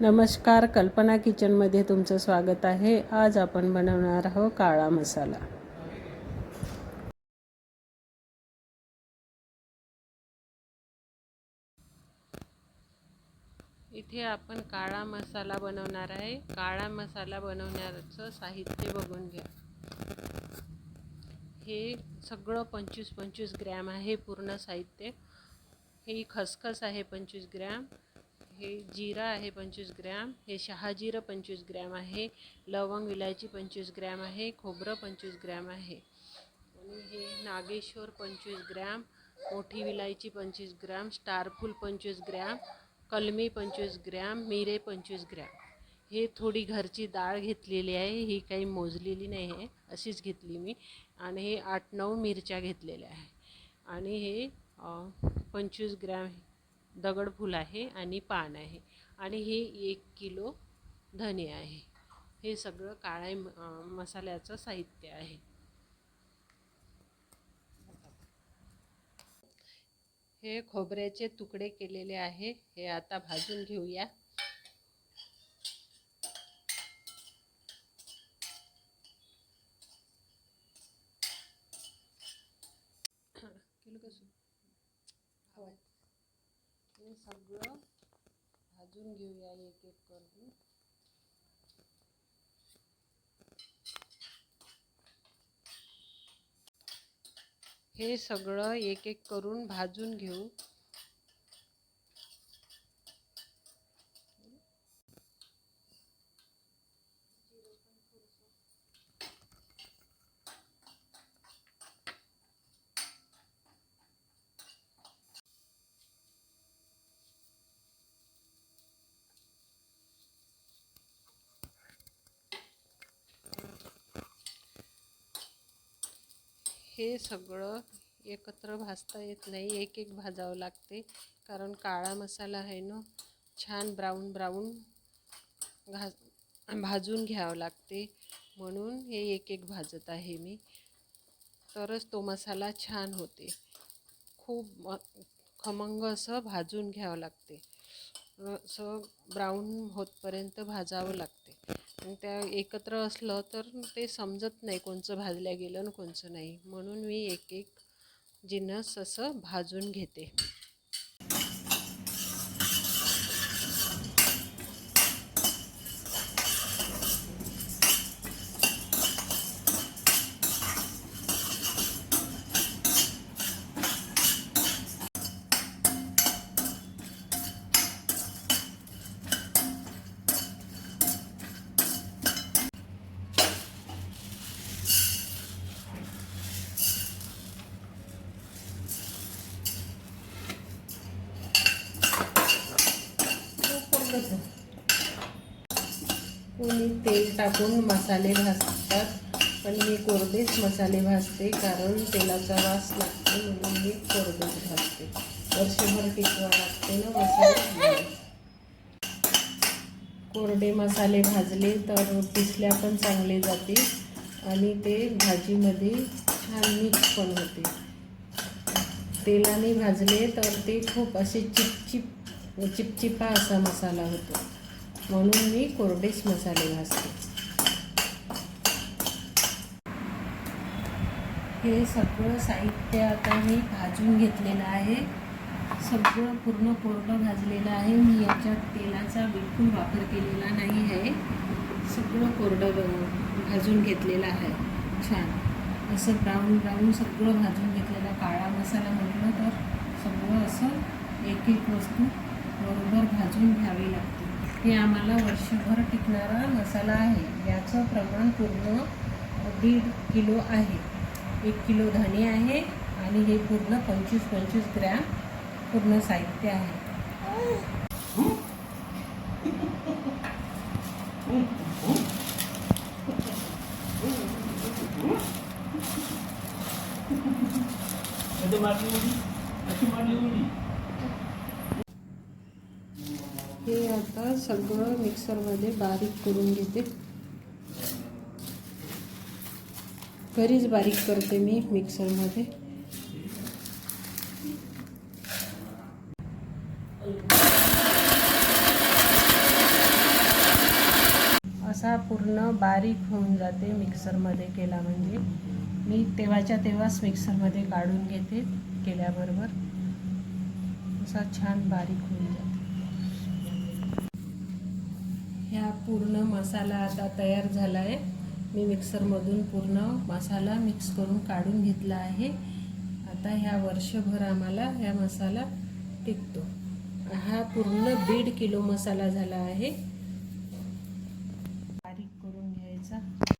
नमस्कार कल्पना किचनमध्ये तुमचं स्वागत आहे. आज आपण बनवणार आहोत काळा मसाला. इथे आपण काळा मसाला बनवणार आहे. काळा मसाला बनवण्याचं साहित्य बघून घ्या. हे सगळं पंचवीस पंचवीस ग्रॅम आहे पूर्ण साहित्य. ही खसखस आहे पंचवीस ग्रॅम. हे जिरा आहे पंचवीस ग्रॅम हे शहाजिरं पंचवीस ग्रॅम आहे लवंग विलायची पंचवीस ग्रॅम आहे खोबरं पंचवीस ग्रॅम आहे. आणि हे नागेश्वर पंचवीस ग्रॅम मोठी विलायची पंचवीस ग्रॅम स्टारफूल पंचवीस ग्रॅम कलमी पंचवीस ग्रॅम मिरे पंचवीस ग्रॅम. हे थोडी घरची डाळ घेतलेली आहे ही काही मोजलेली नाही आहे अशीच घेतली मी. आणि हे आठ नऊ मिरच्या घेतलेल्या आहे. आणि हे पंचवीस ग्रॅम दगडफूल आहे आणि पान आहे. आणि हे एक किलो धने आहे. हे सगळं काळ्या मसाल्याचं साहित्य आहे. हे खोबऱ्याचे तुकडे केलेले आहे. हे आता भाजून घेऊया. किलो कसं? आवाज सगळं भाजून घेऊया एक एक करून. हे सगळं एक एक करून भाजून घेऊ. हे सगळं एकत्र भाजता येत नाही एक एक भाजावं लागते. कारण काळा मसाला आहे ना छान ब्राऊन ब्राऊन घा भाजून घ्यावं लागते. म्हणून हे एक एक भाजत आहे मी. तरच तो मसाला छान होते. खूप खमंग असं भाजून घ्यावं लागते. असं ब्राऊन होतपर्यंत भाजावं लागते. आणि त्या एकत्र असलं तर ते समजत नाही कोणचं भाजल्या गेलं आणि कोणचं नाही. म्हणून मी एक एक जिन्नस असं भाजून घेते. कोणी तेल टाकून मसाले भाजतात पण मी कोरडेच मसाले भाजते कारण तेलाचा वास लागतो म्हणून मी कोरडेच भाजते. वर्षभर टिकवा लागते ना मसाले कोरडे मसाले भाजले तर पिसल्या पण चांगले जाते आणि ते भाजीमध्ये छान मिक्स पण होते. तेलाने भाजले तर ते खूप असे चिपचिप चिपचिपा असा मसाला होतो. म्हणून मी कोरडेच मसाले भाजते हे सगळं साहित्य आता मी भाजून घेतलेलं आहे. सगळं पूर्ण कोरडं भाजलेलं आहे. मी याच्यात तेलाचा बिलकुल वापर केलेला नाही आहे. सगळं कोरडं भाजून घेतलेलं आहे. छान. असं ब्राऊन ब्राऊन सगळं भाजून घेतलेलं काळा मसाला म्हटलं तर सगळं असं एक एक वस्तू बरोबर भाजून घ्यावी लागते. हे आम्हाला वर्षभर टिकणारा मसाला आहे. याचं प्रमाण पूर्ण दीड किलो आहे. एक किलो धणे आहे आणि हे पूर्ण पंचवीस पंचवीस ग्रॅम पूर्ण साहित्य आहे. अशी मारली उडी अशी मारली उडी हे आता सगळं मिक्सरमध्ये बारीक करून घेते. घरीच बारीक करते मी मिक्सरमध्ये. असा पूर्ण बारीक होऊन जाते मिक्सरमध्ये केला म्हणजे. मी तेव्हाच्या तेव्हाच मिक्सरमध्ये काढून घेते केल्याबरोबर. असा छान बारीक होऊन जाते. हा पूर्ण मसाला आता तयार झाला आहे. मी मिक्सरमधून पूर्ण मसाला मिक्स करून काढून घेतला आहे. आता ह्या वर्षभर आम्हाला ह्या मसाला टिकतो. हा पूर्ण दीड किलो मसाला झाला आहे.